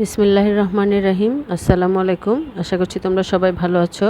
বিসমিল্লাহ রহমানির রহিম আসসালামু আলাইকুম আশা করছি তোমরা সবাই ভালো আছো।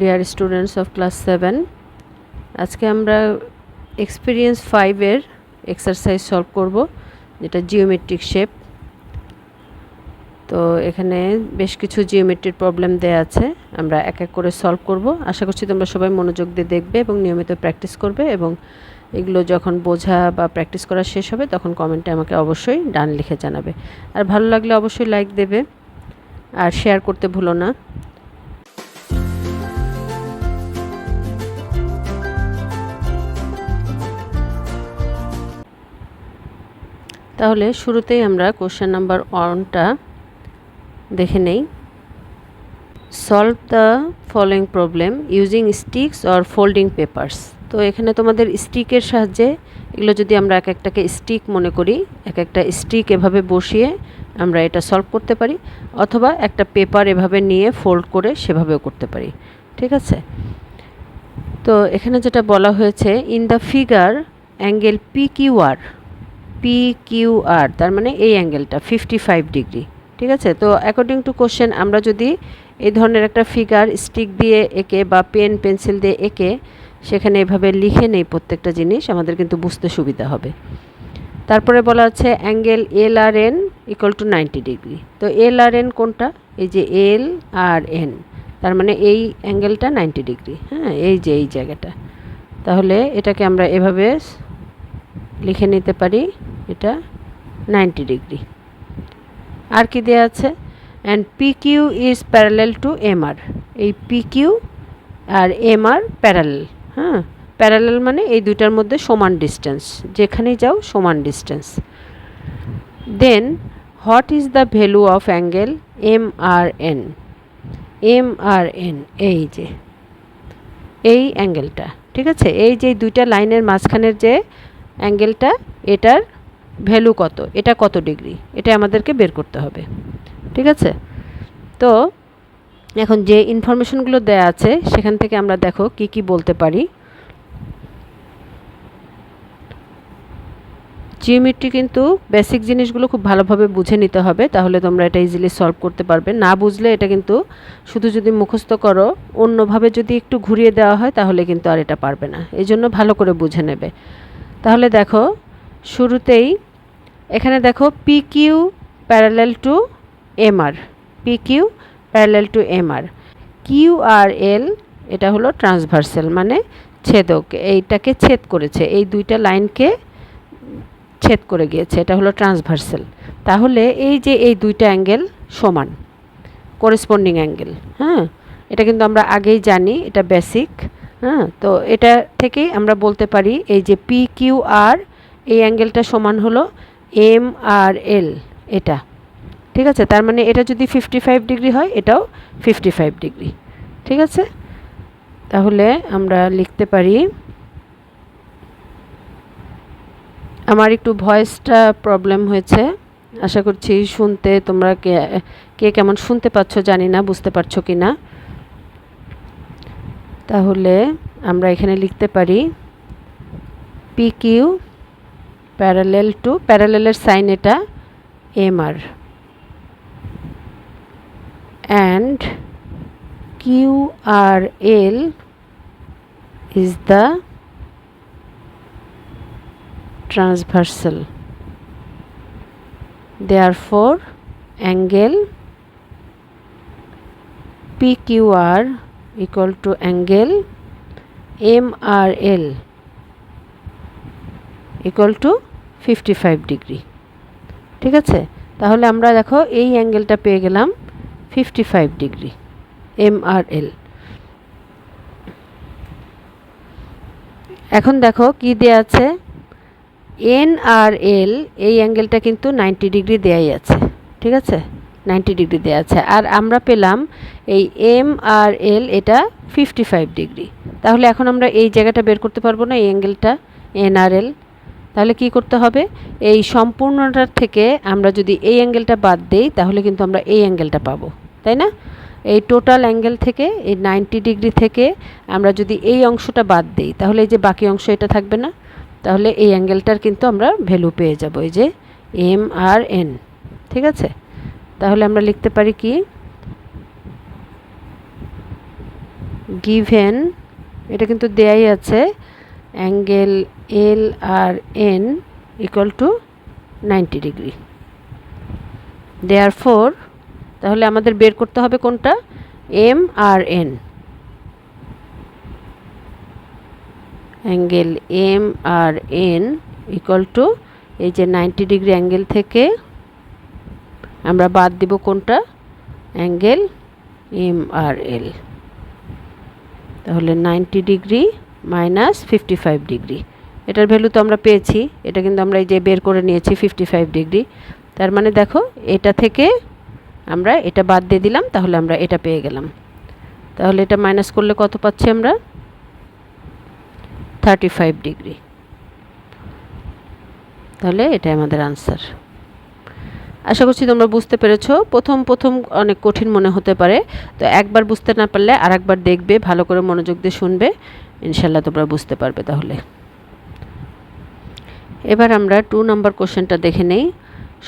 Dear students of class seven আজকে আমরা এক্সপিরিয়েন্স ফাইভের এক্সারসাইজ সলভ করব, যেটা জিওমেট্রিক শেপ তো এখানে বেশ কিছু জিওমেট্রির প্রবলেম দেয়া আছে, আমরা এক এক করে সলভ করব। আশা করছি তোমরা সবাই মনোযোগ দিয়ে দেখবে এবং নিয়মিত প্র্যাকটিস করবে এবং এগুলো যখন বোঝা বা প্র্যাকটিস করা শেষ হবে, তখন কমেন্টে আমাকে অবশ্যই ডান লিখে জানাবে। আর ভালো লাগলে অবশ্যই লাইক দেবে। আর শেয়ার করতে ভুলো না। তাহলে শুরুতেই আমরা কোশ্চেন নাম্বার ওয়ানটা দেখে নেই। Solve the following problem using sticks or folding papers তো এখানে তোমাদের স্টিকের সাহায্যে এগুলো যদি আমরা এক একটাকে স্টিক মনে করি, এক একটা স্টিক এভাবে বসিয়ে আমরা এটা সলভ করতে পারি, অথবা একটা পেপার এভাবে নিয়ে ফোল্ড করে সেভাবেও করতে পারি, ঠিক আছে? তো এখানে যেটা বলা হয়েছে in the figure angle P Q R P Q R তার মানে এই অ্যাঙ্গেলটা ফিফটি ফাইভ ডিগ্রি ঠিক আছে? তো অ্যাকর্ডিং টু কোশ্চেন আমরা যদি এই ধরনের একটা ফিগার স্টিক দিয়ে এঁকে বা পেন পেন্সিল দিয়ে এঁকে সেখানে এভাবে লিখে নেই প্রত্যেকটা জিনিস, আমাদের কিন্তু বুঝতে সুবিধা হবে। তারপরে বলা আছে angle L R N equal to ninety degree তো এল আর এন কোনটা? এই যে এল আর এন, তার মানে এই অ্যাঙ্গেলটা নাইনটি ডিগ্রি হ্যাঁ এই যে এই জায়গাটা। তাহলে এটাকে আমরা এভাবে লিখে নিতে পারি, এটা নাইনটি ডিগ্রি আর কি দেওয়া আছে? And P Q is parallel to M R এই পি কিউ আর এম আর প্যারালেল হ্যাঁ প্যারালেল মানে এই দুইটার মধ্যে সমান ডিস্টেন্স যেখানেই যাও সমান distance then what is the value of angle M R N M R N এই যে, এই অ্যাঙ্গেলটা ঠিক আছে? এই যে দুইটা লাইনের মাঝখানের যে অ্যাঙ্গেলটা এটার ভ্যালু কত? এটা কত ডিগ্রি এটা আমাদেরকে বের করতে হবে, ঠিক আছে? তো এখন যে ইনফরমেশনগুলো দেয়া আছে, সেখান থেকে আমরা দেখো কি কি বলতে পারি। জিওমেট্রি কিন্তু বেসিক জিনিসগুলো খুব ভালোভাবে বুঝে নিতে হবে, তাহলে তোমরা এটা ইজিলি সলভ করতে পারবে। না বুঝলে এটা কিন্তু শুধু যদি মুখস্থ করো, অন্যভাবে যদি একটু ঘুরিয়ে দেওয়া হয়, তাহলে কিন্তু আর এটা পারবে না। এই জন্য ভালো করে বুঝে নেবে। তাহলে দেখো, শুরুতেই এখানে দেখো P Q parallel to MR P Q parallel to MR Q R L এটা হলো ট্রান্সভার্সাল মানে ছেদক। এইটাকে ছেদ করেছে। এই দুইটা লাইনকে ছেদ করে গিয়েছে। এটা হলো ট্রান্সভার্সাল তাহলে এই যে এই দুইটা অ্যাঙ্গেল সমান করেসপন্ডিং অ্যাঙ্গেল হ্যাঁ? এটা কিন্তু আমরা আগেই জানি, এটা বেসিক হ্যাঁ? তো এটা থেকেই আমরা বলতে পারি, এই যে পি কিউ আর এই অ্যাঙ্গেলটা সমান হলো এম আর এল এটা। ঠিক আছে? তার মানে এটা যদি ফিফটি ফাইভ ডিগ্রি হয়, এটাও ফিফটি ফাইভ ডিগ্রি ঠিক আছে? তাহলে আমরা লিখতে পারি, আমার একটু ভয়েসটা প্রবলেম হয়েছে। আশা করছি শুনতে তোমরা কে কে কেমন শুনতে পাচ্ছ জানি না, বুঝতে পারছ কি না? তাহলে আমরা এখানে লিখতে পারি পি কিউ প্যারালেল টু প্যারালেলের সাইন এটা M R R L is the transversal therefore angle PQR equal to angle MRL equal to 55 degree ঠিক আছে তাহলে আমরা দেখো এই অ্যাঙ্গেলটা পেয়ে গেলাম 55 ডিগ্রি এমআরএল এখন দেখো কি দেয়া আছে? এন এই অ্যাঙ্গেলটা কিন্তু নাইনটি ডিগ্রি দেয়াই আছে, ঠিক আছে? নাইনটি ডিগ্রি দেওয়া আছে। আর আমরা পেলাম এই এম আর এল এটা ফিফটি ফাইভ ডিগ্রি তাহলে এখন আমরা এই জায়গাটা বের করতে পারব না, এই অ্যাঙ্গেলটা এন তাহলে কি করতে হবে? এই সম্পূর্ণটার থেকে আমরা যদি এই অ্যাঙ্গেলটা বাদ দিই, তাহলে কিন্তু আমরা এই অ্যাঙ্গেলটা পাবো। তাই না? এই টোটাল অ্যাঙ্গেল থেকে, এই নাইনটি ডিগ্রি থেকে আমরা যদি এই অংশটা বাদ দিই, তাহলে এই যে বাকি অংশ এটা থাকবে না। তাহলে এই অ্যাঙ্গেলটার কিন্তু আমরা ভ্যালু পেয়ে যাব, এই যে এম আর এন ঠিক আছে? তাহলে আমরা লিখতে পারি কি? গিভেন এটা কিন্তু দেয়াই আছে angle L R N equal to ninety degree therefore তাহলে আমাদের বের করতে হবে কোনটা? M R N. Angle M R N equal to এই যে নাইনটি ডিগ্রি অ্যাঙ্গেল থেকে আমরা বাদ দিব কোনটা? Angle M R L. তাহলে ninety degree minus fifty five degree. এটার ভ্যালু তো আমরা পেয়েছি, এটা কিন্তু আমরা এই যে বের করে নিয়েছি ফিফটি ফাইভ ডিগ্রি। তার মানে দেখো, এটা থেকে আমরা এটা বাদ দিয়ে দিলাম, তাহলে আমরা এটা পেয়ে গেলাম। তাহলে এটা মাইনাস করলে কত পাচ্ছি আমরা? থার্টি ফাইভ ডিগ্রি তাহলে এটাই আমাদের আনসার আশা করছি তোমরা বুঝতে পেরেছ। প্রথম প্রথম অনেক কঠিন মনে হতে পারে। তো একবার বুঝতে না পারলে আর একবার দেখবে, ভালো করে মনোযোগ দিয়ে শুনবে। ইনশাল্লাহ তোমরা বুঝতে পারবে তাহলে। এবার আমরা টু নাম্বার কোশ্চেনটা দেখে নেই।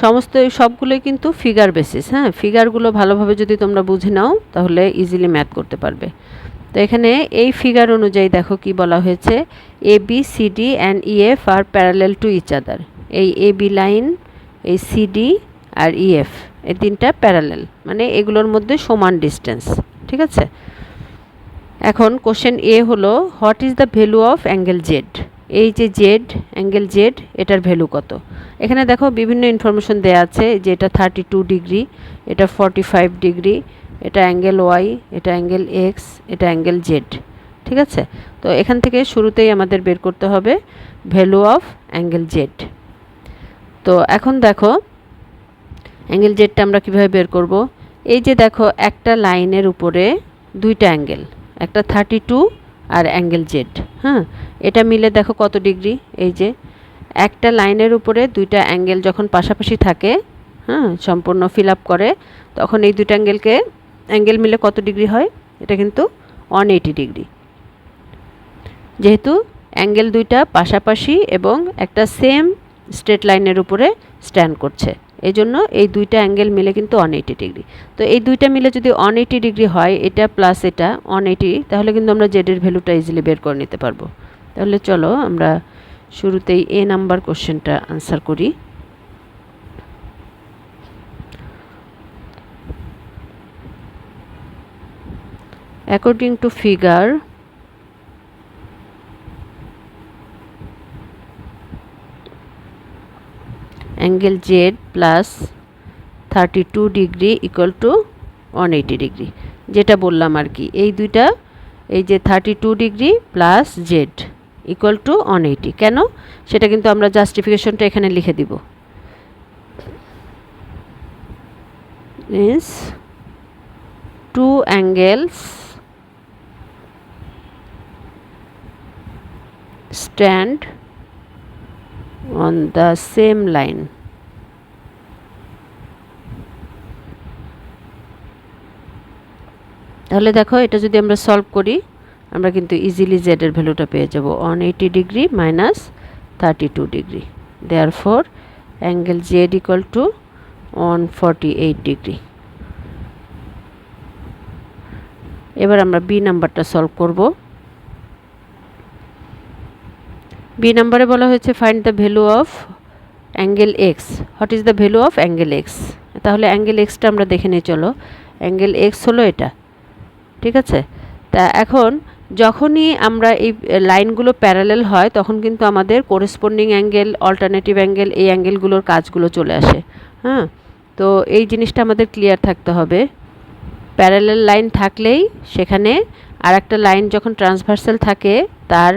সমস্ত সবগুলোই কিন্তু ফিগার বেসিস হ্যাঁ? ফিগারগুলো ভালোভাবে যদি তোমরা বুঝে নাও, তাহলে ইজিলি ম্যাথ করতে পারবে। তো এখানে এই ফিগার অনুযায়ী দেখো কি বলা হয়েছে A B C D and EF are parallel to each other এই এ বি লাইন এই সিডি আর ইএফ এই তিনটা প্যারালেল মানে এগুলোর মধ্যে সমান ডিস্টেন্স ঠিক আছে? এখন কোশ্চেন এ হলো what is the value of angle Z এই যে জেড অ্যাঙ্গেল জেড এটার ভ্যালু কত? এখানে দেখো বিভিন্ন ইনফরমেশন দেওয়া আছে যে এটা থার্টি টু ডিগ্রি এটা ফর্টি ফাইভ ডিগ্রি এটা অ্যাঙ্গেল ওয়াই এটা অ্যাঙ্গেল এক্স এটা অ্যাঙ্গেল জেড ঠিক আছে? তো এখান থেকে শুরুতেই আমাদের বের করতে হবে ভ্যালু অফ অ্যাঙ্গেল জেড তো এখন দেখো অ্যাঙ্গেল জেডটা আমরা কীভাবে বের করব? এই যে দেখো একটা লাইনের উপরে দুইটা অ্যাঙ্গেল একটা থার্টি টু আর অ্যাঙ্গেল জেড হ্যাঁ? এটা মিলে দেখো কত ডিগ্রি এই যে, একটা লাইনের উপরে দুইটা অ্যাঙ্গেল যখন পাশাপাশি থাকে হ্যাঁ সম্পূর্ণ ফিল আপ করে, তখন এই দুইটা অ্যাঙ্গেলকে অ্যাঙ্গেল মিলে কত ডিগ্রি হয়? এটা কিন্তু ওয়ান এইটি ডিগ্রি যেহেতু অ্যাঙ্গেল দুইটা পাশাপাশি এবং একটা সেম স্ট্রেট লাইনের উপরে স্ট্যান্ড করছে। এই জন্য এই দুইটা অ্যাঙ্গেল মিলে কিন্তু ওয়ান এইটি ডিগ্রি। তো এই দুইটা মিলে যদি ওয়ান এইটি ডিগ্রি হয়, এটা প্লাস এটা ওয়ান এইটি তাহলে কিন্তু আমরা জেডের ভ্যালুটা ইজিলি বের করে নিতে পারব। তাহলে চলো আমরা শুরুতেই এ নাম্বার কোশ্চেনটা আনসার করি। According to figure angle z plus 32 degree equal to one eighty degree যেটা বললাম আর কি, এই দুইটা, এই যে thirty two degree plus Z equal to one eighty কেন? সেটা কিন্তু আমরা জাস্টিফিকেশনটা এখানে লিখে দিব। is two angles stand on the same line. তাহলে দেখো, এটা যদি আমরা সলভ করি, আমরা কিন্তু ইজিলি জেডের ভ্যালুটা পেয়ে যাব। One eighty degree minus thirty two degree therefore angle Z equal to one forty eight degree এবার আমরা বি নাম্বারটা সলভ করব। বি নাম্বারে বলা হয়েছে find the value of angle X what is the value of angle X তাহলে angle এক্সটা আমরা দেখে নিয়ে চলো। অ্যাঙ্গেল এক্স হলো এটা। ঠিক আছে? তা এখন যখনই আমরা এই লাইনগুলো প্যারালেল হয়, তখন কিন্তু আমাদের কোরেসপন্ডিং অ্যাঙ্গেল অল্টারনেটিভ অ্যাঙ্গেল এই অ্যাঙ্গেলগুলোর কাজগুলো চলে আসে। হ্যাঁ? তো এই জিনিসটা আমাদের ক্লিয়ার থাকতে হবে। প্যারালেল লাইন থাকলেই সেখানে আর একটা লাইন যখন ট্রান্সভার্সাল থাকে, তার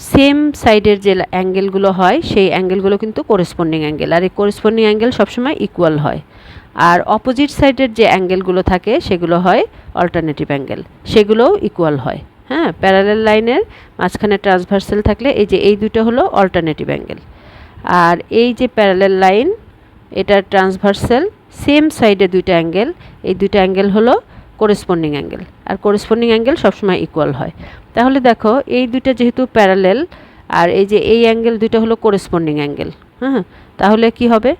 সেম সাইডের যে অ্যাঙ্গেলগুলো হয়, সেই অ্যাঙ্গেলগুলো কিন্তু করেসপন্ডিং অ্যাঙ্গেল আর এই কোরেসপন্ডিং অ্যাঙ্গেল সবসময় ইকুয়াল হয়। আর অপোজিট সাইডের যে অ্যাঙ্গেলগুলো থাকে, সেগুলো হয় অল্টারনেটিভ অ্যাঙ্গেল সেগুলোও ইকুয়াল হয়। হ্যাঁ প্যারালেল লাইনের মাঝখানে ট্রান্সভার্সাল থাকলে এই যে এই দুটো হলো অল্টারনেটিভ অ্যাঙ্গেল আর এই যে প্যারালেল লাইন এটা ট্রান্সভার্সাল সেম সাইডে দুইটা অ্যাঙ্গেল এই দুইটা অ্যাঙ্গেল হলো করেসপন্ডিং অ্যাঙ্গেল আর করেসপন্ডিং অ্যাঙ্গেল সবসময় ইকুয়াল হয়। তাহলে দেখো, এই দুইটা যেহেতু প্যারালেল আর এই যে এই অ্যাঙ্গেল দুইটা হলো করেসপন্ডিং অ্যাঙ্গেল হ্যাঁ তাহলে কি হবে?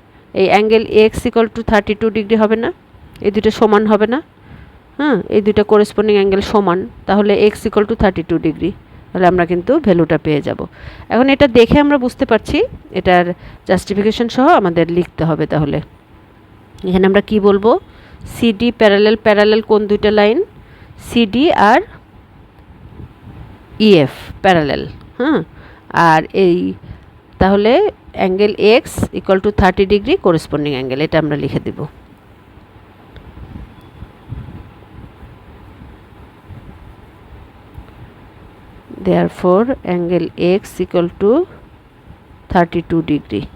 এই angle X equal to thirty two degree হবে না, এই দুটো সমান হবে না হ্যাঁ এই দুটো করেসপন্ডিং অ্যাঙ্গেল সমান, তাহলে X equal to thirty two degree তাহলে আমরা কিন্তু ভ্যালুটা পেয়ে যাব। এখন এটা দেখে আমরা বুঝতে পারছি, এটার জাস্টিফিকেশন সহ আমাদের লিখতে হবে তাহলে। এখানে আমরা কি বলব? সিডি প্যারালেল প্যারালেল কোন দুইটা লাইন সিডি আর ইএফ প্যারালেল হ্যাঁ আর এই, তাহলে angle X equal to thirty degree corresponding angle এটা আমরা লিখে দেব। Therefore, angle x equal to 32 degree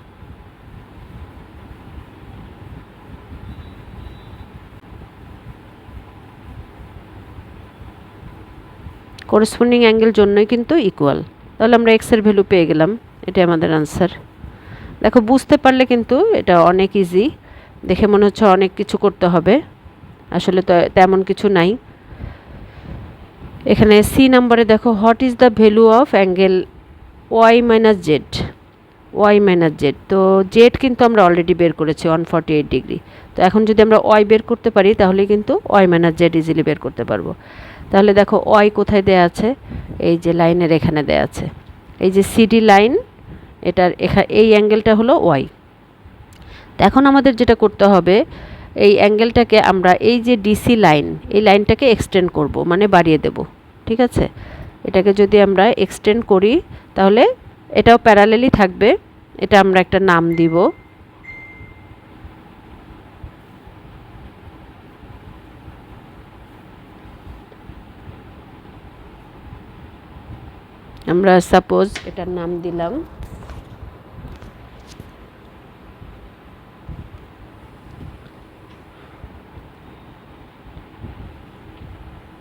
corresponding angle জন্যই কিন্তু ইকুয়াল তাহলে আমরা এক্সের ভ্যালু পেয়ে গেলাম এটা আমাদের আনসার দেখো, বুঝতে পারলে কিন্তু এটা অনেক ইজি দেখে মনে হচ্ছে অনেক কিছু করতে হবে। আসলে তো তেমন কিছু নাই। এখানে সি নাম্বারে দেখো what is the value of angle Y minus Z Y minus Z তো জেড কিন্তু আমরা অলরেডি বের করেছি ওয়ান ফর্টি এইট ডিগ্রি তো এখন যদি আমরা ওয়াই বের করতে পারি, তাহলে কিন্তু ওয়াই মাইনাস জেড ইজিলি বের করতে পারব। তাহলে দেখো ওয়াই কোথায় দেয়া আছে? এই যে লাইনের এখানে দেয়া আছে। এই যে সিডি লাইন, এটার এখা, এই অ্যাঙ্গেলটা হলো ওয়াই এখন আমাদের যেটা করতে হবে, এই অ্যাঙ্গেলটাকে আমরা এই যে ডিসি লাইন, এই লাইনটাকে এক্সটেন্ড করব মানে বাড়িয়ে দেব, ঠিক আছে? এটাকে যদি আমরা এক্সটেন্ড করি, তাহলে এটাও প্যারালেলই থাকবে। এটা আমরা একটা নাম দিব। আমরা সাপোজ এটার নাম দিলাম।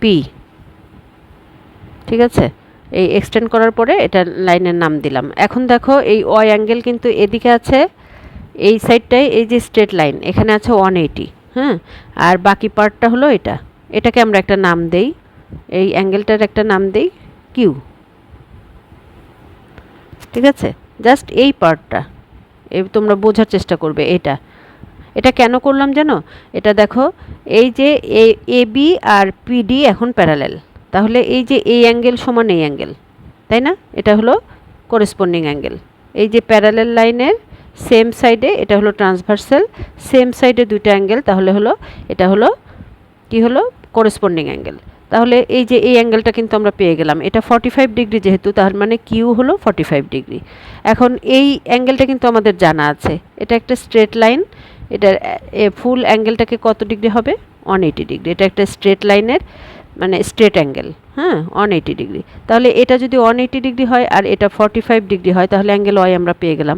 পি ঠিক আছে? এই এক্সটেন্ড করার পরে এটা লাইনের নাম দিলাম। এখন দেখো এই ওয়াই অ্যাঙ্গেল কিন্তু এদিকে আছে, এই সাইডটায় এই যে স্ট্রেট লাইন এখানে আছে ওয়ান এইটি হ্যাঁ আর বাকি পার্টটা হলো এটা। এটাকে আমরা একটা নাম দেই। এই অ্যাঙ্গেলটার একটা নাম দেই কিউ ঠিক আছে? জাস্ট এই পার্টটা এই তোমরা বোঝার চেষ্টা করবে এটা। এটা কেন করলাম জানো? এটা দেখো, এই যে এ বি আর পিডি এখন প্যারালেল তাহলে এই যে এই অ্যাঙ্গেল সমান এই অ্যাঙ্গেল তাই না? এটা হলো করেসপন্ডিং অ্যাঙ্গেল এই যে প্যারালেল লাইনের সেম সাইডে এটা হলো ট্রান্সভার্সাল সেম সাইডে দুইটা অ্যাঙ্গেল তাহলে হলো, এটা হলো কি হলো? করেসপন্ডিং অ্যাঙ্গেল তাহলে এই যে এই অ্যাঙ্গেলটা কিন্তু আমরা পেয়ে গেলাম। এটা ফর্টি ফাইভ ডিগ্রি যেহেতু, তার মানে কিউ হলো ফর্টি ফাইভ ডিগ্রি এখন এই অ্যাঙ্গেলটা কিন্তু আমাদের জানা আছে। এটা একটা স্ট্রেট লাইন এটার ফুল অ্যাঙ্গেলটাকে কত ডিগ্রি হবে? ওয়ান এইটি ডিগ্রি এটা একটা স্ট্রেট লাইনের মানে স্ট্রেট অ্যাঙ্গেল হ্যাঁ? ওয়ান এইটি ডিগ্রি তাহলে এটা যদি ওয়ান এইটি ডিগ্রি হয় আর এটা ফর্টি ফাইভ ডিগ্রি হয়, তাহলে অ্যাঙ্গেল ওয়াই আমরা পেয়ে গেলাম।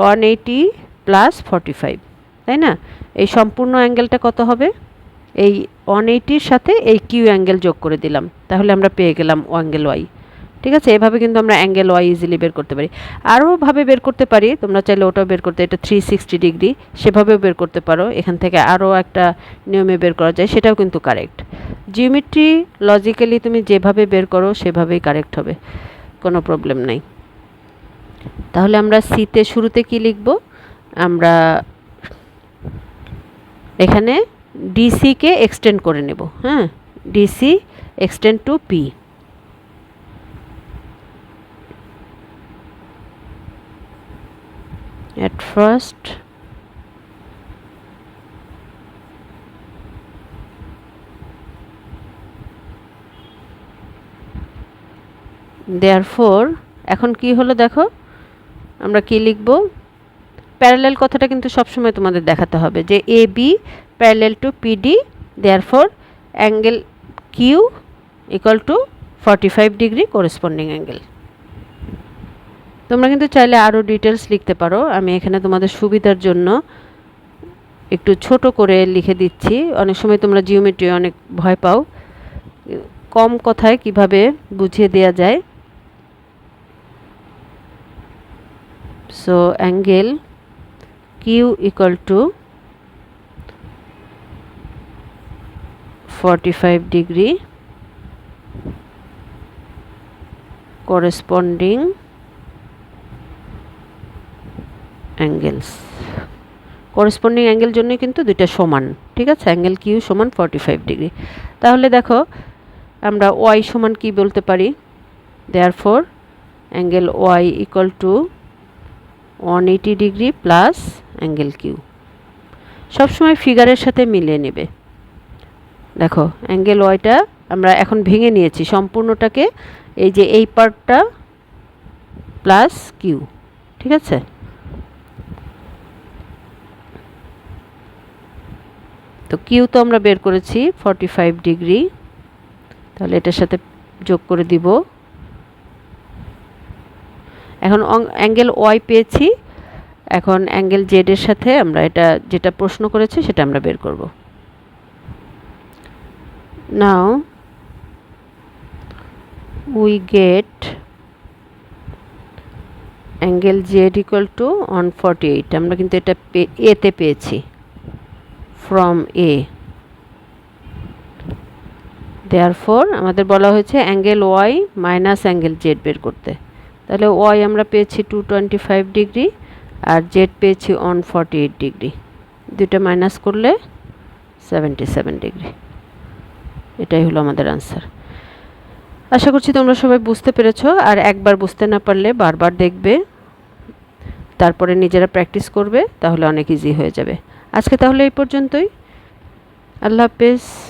One eighty plus forty five তাই না? এই সম্পূর্ণ অ্যাঙ্গেলটা কত হবে? এই ওয়ান এইটির সাথে এই কিউ অ্যাঙ্গেল যোগ করে দিলাম। তাহলে আমরা পেয়ে গেলাম অ্যাঙ্গেল ওয়াই ঠিক আছে? এভাবে কিন্তু আমরা অ্যাঙ্গেল ওয়াই ইজিলি বের করতে পারি। আরও ভাবে বের করতে পারি, তোমরা চাইলে ওটাও বের করতে, এটা থ্রি সিক্সটি ডিগ্রি সেভাবেও বের করতে পারো। এখান থেকে আরও একটা নিয়মে বের করা যায়, সেটাও কিন্তু কারেক্ট জিওমেট্রি লজিক্যালি তুমি যেভাবে বের করো, সেভাবেই কারেক্ট হবে। কোনো প্রবলেম নেই। তাহলে আমরা সিতে শুরুতে কি লিখব? আমরা এখানে ডিসিকে এক্সটেন্ড করে নেব হ্যাঁ DC extend to P at first, therefore, এখন কি হলো দেখো? আমরা কি লিখব? প্যারালেল কথাটা কিন্তু সবসময় তোমাদের দেখাতে হবে যে A B to PD therefore angle Q equal to forty five degree corresponding angle তোমরা কিন্তু চাইলে আরও ডিটেলস লিখতে পারো। আমি এখানে তোমাদের সুবিধার জন্য একটু ছোট করে লিখে দিচ্ছি। অনেক সময় তোমরা জিওমেট্রি অনেক ভয় পাও। কম কথায় কীভাবে বুঝিয়ে দেওয়া যায়? So angle Q equal to forty five degree corresponding angles. Corresponding angle জন্যই কিন্তু দুইটা সমান, ঠিক আছে? অ্যাঙ্গেল কিউ সমান ফর্টি ফাইভ ডিগ্রি তাহলে দেখো, আমরা ওয়াই সমান কি বলতে পারি? Therefore angle Y equal to one eighty degree plus angle Q সবসময় ফিগারের সাথে মিলিয়ে নেবে। দেখো অ্যাঙ্গেল ওয়াইটা আমরা এখন ভেঙে নিয়েছি, সম্পূর্ণটাকে এই যে এই পার্টটা প্লাস কিউ ঠিক আছে? তো কিউ তো আমরা বের করেছি ফর্টি ফাইভ ডিগ্রি তাহলে এটার সাথে যোগ করে দিব। এখন অ্যাঙ্গেল ওয়াই পেয়েছি, এখন অ্যাঙ্গেল জেডের সাথে আমরা এটা যেটা প্রশ্ন করেছে সেটা আমরা বের করব। Get angle Z equal to one forty eight আমরা কিন্তু এটা এতে পেয়েছি ফ্রম এ দেয়ার ফোর আমাদের বলা হয়েছে angle Y minus angle Z বের করতে। তাহলে ওয়াই আমরা পেয়েছি টু টোয়েন্টি ফাইভ ডিগ্রি আর জেড পেয়েছি ওয়ান ফর্টি এইট ডিগ্রি দুটো মাইনাস করলে সেভেন্টি সেভেন ডিগ্রি এটাই হলো আমাদের আনসার আশা করছি তোমরা সবাই বুঝতে পেরেছ, আর একবার বুঝতে না পারলে বারবার দেখবে, তারপরে নিজেরা প্র্যাকটিস করবে, তাহলে অনেক ইজি হয়ে যাবে। আজকে তাহলে এই পর্যন্তই। আল্লাহ হাফেজ।